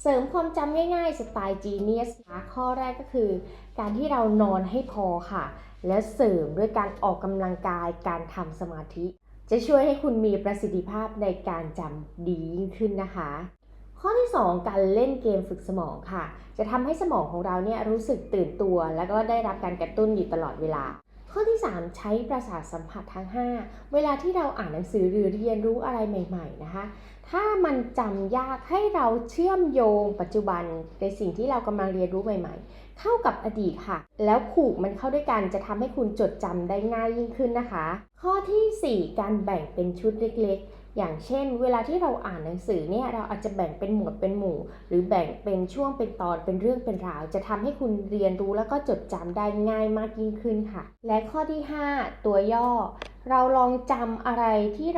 เสริมความจำง่ายๆ สไตล์ Genius นะข้อแรกก็คือ การที่เรานอนให้พอค่ะ และเสริมด้วยการออกกำลังกายการทำสมาธิ จะช่วยให้คุณมีประสิทธิภาพในการจำดียิ่งขึ้นนะคะ ข้อที่ 2 การเล่นเกมฝึกสมองค่ะ จะทำให้สมองของเราเนี่ยรู้สึกตื่นตัว แล้วก็ได้รับการกระตุ้นอยู่ตลอดเวลา ข้อที่ 3 ใช้ประสาทสัมผัสทั้ง 5 เวลาที่เราอ่านหนังสือหรือเรียนรู้อะไรใหม่ๆนะคะ ถ้ามันจำยากให้เราเชื่อมโยงปัจจุบันในสิ่งที่เรากำลังเรียนรู้ใหม่ๆ เข้ากับอดีตค่ะ แล้วผูกมันเข้าด้วยกันจะทำให้คุณจดจำได้ง่ายยิ่งขึ้นนะคะ ข้อทีสี่4 การแบ่งเป็นชุดเล็กๆ อย่างเช่น เวลาที่เราอ่านหนังสือเนี่ยเราอาจจะแบ่งเป็นหมวดเป็นหมู่ หรือแบ่งเป็นช่วงเป็นตอนเป็นเรื่องเป็นราว จะทำให้คุณเรียนรู้แล้วก็จดจำได้ง่ายมากยิ่งขึ้นค่ะ และข้อที่ 5 ตัวย่อ เราลองจำอะไรที่เรา